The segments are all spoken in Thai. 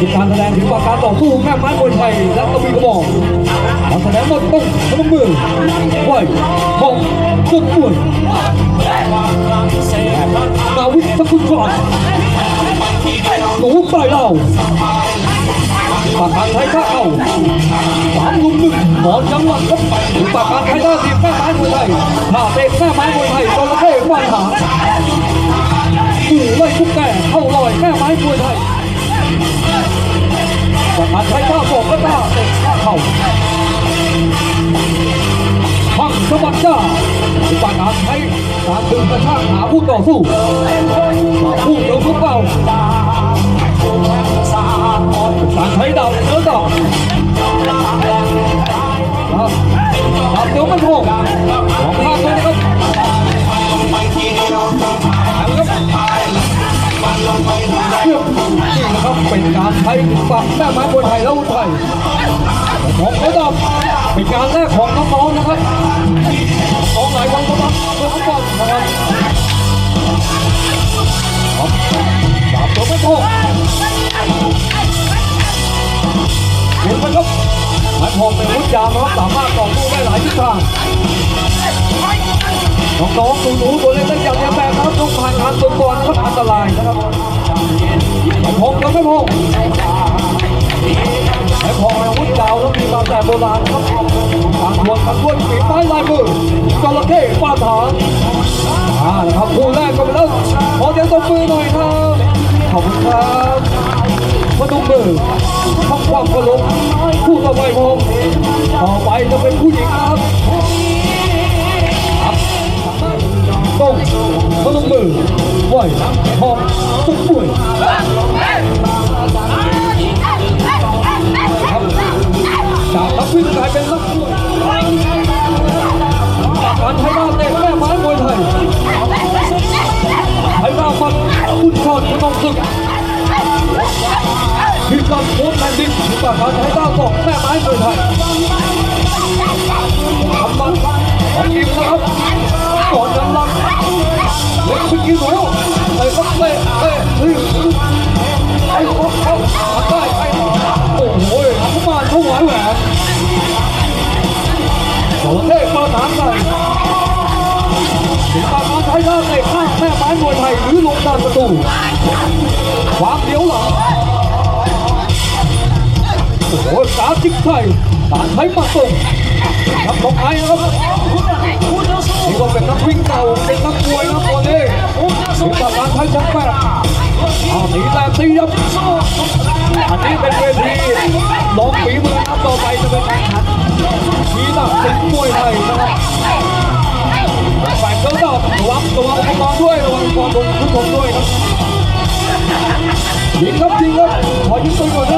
ดูการแสดงถึงว่าการต่อสู้แม่ไม้มวยไทยและตะวีกระบอกกาแสดงหมันต้องพนมมือไหวหอกสุดมวยนาวิทย์สกุลกรหนูปลายเหล่าปากการไทยข้าเอาสามลุมหนึ่งหมอนจังหวัดครับปากการไทยได้ทีแม่ไม้มวยไทยถ้าเตะแม่ไม้มวยไทยจระเข้ฟาดหาถูไล่ทุกแก่เข้าลอยแม่ไม้มวยไทย ประธานไทยข้าบอกก็ต้าเตะข้าเข่าพังสะบัดจ้าอุปการใช้การดึงกระชากหาผู้ต่อสู้ผู้ เดินการไม่พอของข้างเลยนะครับเชื่อนี่นะครับเป็นการใช้ปักแม่ไม้บนไทยและอุทัยของเขาดำเป็นการแรกของน้องๆนะครับน้องหลายวันก็รับเพื่อฟุตบอลนะครับครับดาบตัวไม่พอเห็นไหมครับไม้พองเป็นวุฒิยามนะครับสามารถต่อสู้ได้หลายทิศทางน้องๆหนูๆตัวเล็กๆอย่างนี้แบบครับต้องผ่านการฝึกก่อนนะครับอันตรายนะครับ ไม่พงแล้วไม่พงไม่พงอาวุธยาวแล้วมีมาแต่โบราณนะครับทางทวนทางทวนฝีไม้ลายมือจระเข้ฟาดหางอ่านะครับคู่แรกก็ไปแล้วขอเสียงตบมือหน่อยครับ ขอบคุณครับมาดูมือทำความเคารพคู่ต่อไปผมต่อไปจะเป็นผู้หญิงนะครับต้องพนมมือ ไหวหอบตุกป่วยจากนักวิ่งกลายเป็นนักมวยการไทยบ้านเตะแม่ไม้มวยไทยไทยบ้านฟันคุณชอนขนมศึกที่การโค้ชแลนดิ้งที่ปากการไทยบ้านบอกแม่ไม้มวยไทยทำมันของทีมนะครับก่อนยังรัง เล็กไปกินหนูไอ้ก็เตะเตะเฮ้ยไอ้ก็เข้าได้ไอ้โอ้โหทุกมาทุกหวานแหวนโอเคมาถามกันถึงการมาใช้ท่าเตะข้างแม่ไม้มวยไทยหรือลงดานประตูวางเดียวหลังโอ้โหสาจิ๊กไทยการใช้มาส่งทำของไอ้ครับนี่ก็เป็นนักวิ่งเก่า ถึงกับการใช้ชักแปดอ้าวตีแต่ตีครับอันนี้เป็นเวทีลองฝีมือครับต่อไปจะเป็นการขันทีหนักสิงมวยไทยนะครับฝ่ายเจ้าดอกระวังตัวอุปกรณ์ด้วยระวังอุปกรณ์ทุกคนด้วยครับยิงครับยิงครับขอยิงตัวก่อนนะ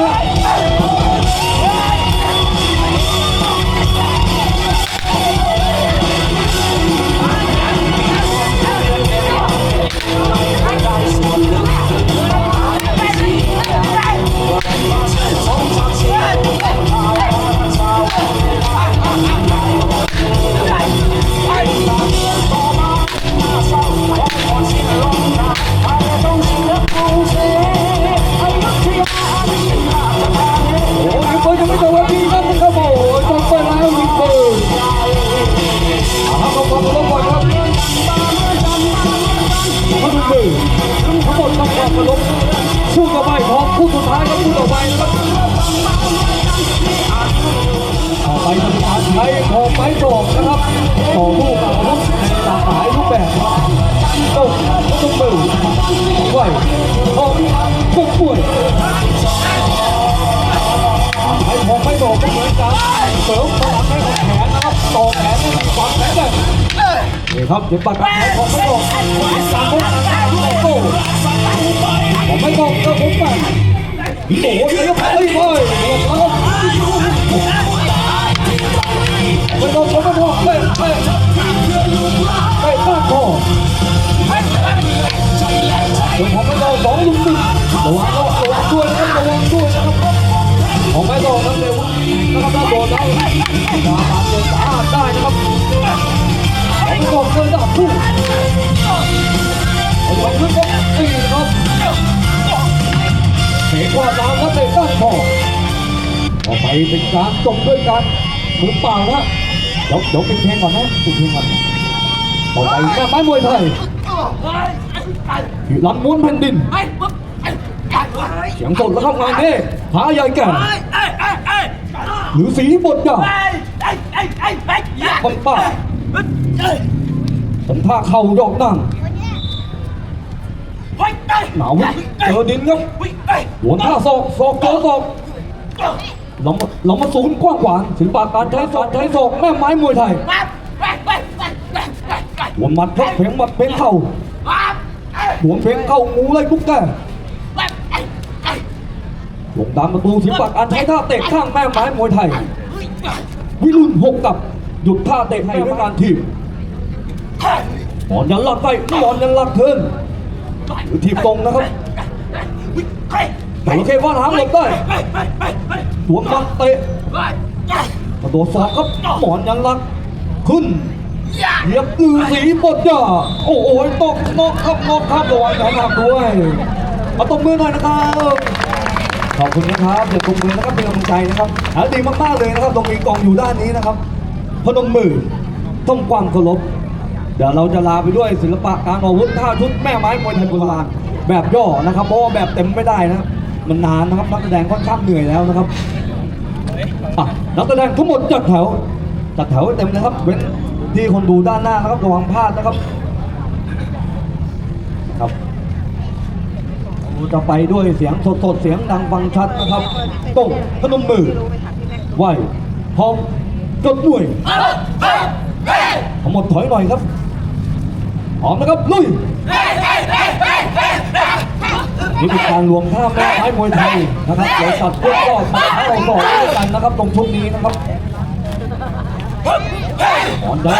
มาดูมือทั้งหมดต้องความเคารพคู่ต่อไปพร้อมคู่สุดท้ายครับคู่ต่อไปนะครับต่อไปจะเป็นการใช้ของไม้ดอกนะครับต่อสู้กับ ครับเดี๋ยวปากกาไอ้ผมไม่บอกการพบกันโต้ผมไม่บอกก็ผมไปโอ้โหเดี๋ยวไปเลยเลยไม่ต้องผมไม่บอกเฮ้ยเฮ้ยเฮ้ยบ้าคอเดี๋ยวผมไม่บอกสองลุงตึงระวังระวังด้วยนะครับระวังด้วยนะครับผมไม่โดนครับเร็วนะครับถ้าโดนแล้วดาบาดเจ็บสาหัสได้นะครับ ผมบอกยดาบคู่ผมบอกสี่ครับเตะขวาอดดาวนักเตะก้านคอต่อไปเป็นการจบด้วยการมือเปล่านะเดี๋ยวเดี๋ยวปิดเพลงก่อนนะปิดเพลงก่อนต่อไปแม่ไม้มวยไทยลำม้วนแผ่นดินเสียงสดแล้วครับงานนี้หาใหญ่แก่หรือสีบทยาปังป้า สันท่าเข่ายอกนั่งหนาววิเจอดินครับหัวหน้าศอกศอกเจอศอกเรามาเรามาสูงกว้างขวางศิลปะการใช้ศอกใช้ศอกแม่ไม้มวยไทยหัวหมัดครับเพลงหมัดเพลงเข่าหัวเพลงเข่างูไล่ทุกแก่ลงตามประตูศิลปะการใช้ท่าเตะข้างแม่ไม้มวยไทยวิรุณหกกับหยุดท่าเตะให้ด้วยการทีบ หมอนยันหลักไปหมอนยันหลักเทินหรือทีบตรงนะครับแต่ละเคว่าหางหลบได้ตัวมัดเตะกระโดดสอกครับหมอนยันหลักขึ้นเหยียบตือสีบดจ่าโอ้โหตกนอกครับนอกครับระวังแขนหักด้วยเอาตบมือหน่อยนะครับขอบคุณนะครับเดี๋ยวตบมือนะครับเป็นกำลังใจนะครับหาดีมากๆเลยนะครับตรงมีกองอยู่ด้านนี้นะครับพนมมือต้องความเคารพ ดี๋ยวเราจะลาไปด้วยศิลปะการออกอาวุธท่าชุดแม่ไม้มวยไทยโบราณแบบย่อนะครับเพราะว่าแบบเต็มไม่ได้นะมันนานนะครับนักแสดงค่อนข้างเหนื่อยแล้วนะครับอะนักแสดงทั้งหมดจัดแถวจัดแถวให้เต็มนะครับเว้นที่คนดูด้านหน้านะครับระวังพลาดนะครับครับจะไปด้วยเสียงสดๆเสียงดังฟังชัดนะครับต้องพนมมือไหวพร้อมจดด้วยทั้งหมดถอยหน่อยครับ พร้อมนะครับลุยนี่เป็นการรวมท่าแม่ไม้มวยไทยนะครับเดี๋ยวตัดเพื่อนก็มาให้เราต่อด้วยกันนะครับตรงชุดนี้นะครับหอนได้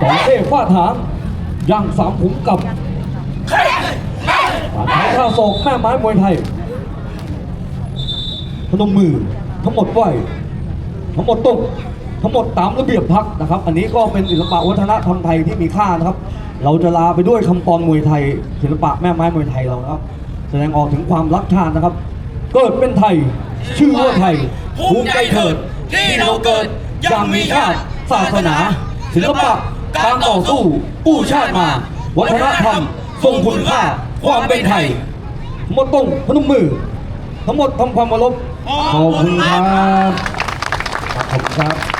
ต่อเอ้ฟาดหางย่างสามขุมกับปาดท้ายท่าศอกแม่ไม้มวยไทยพนมมือทั้งหมดไหวทั้งหมดตก ทั้งหมดตามระเบียบพักนะครับ อันนี้ก็เป็นศิลปะวัฒนธรรมไทยที่มีค่านะครับ เราจะลาไปด้วยคำปอนมวยไทย ศิลปะแม่ไม้มวยไทยเรานะครับ แสดงออกถึงความรักชาตินะครับ เกิดเป็นไทย ชื่อว่าไทยภูมิใจเถิดที่เราเกิดย่างมีชาติศาสนา ศิลปะการต่อสู้กู้ชาติมา วัฒนธรรมทรงคุณค่าความเป็นไทยหมดตรงพนมมือ ทั้งหมดทำความเคารพขอบคุณครับขอบคุณครับ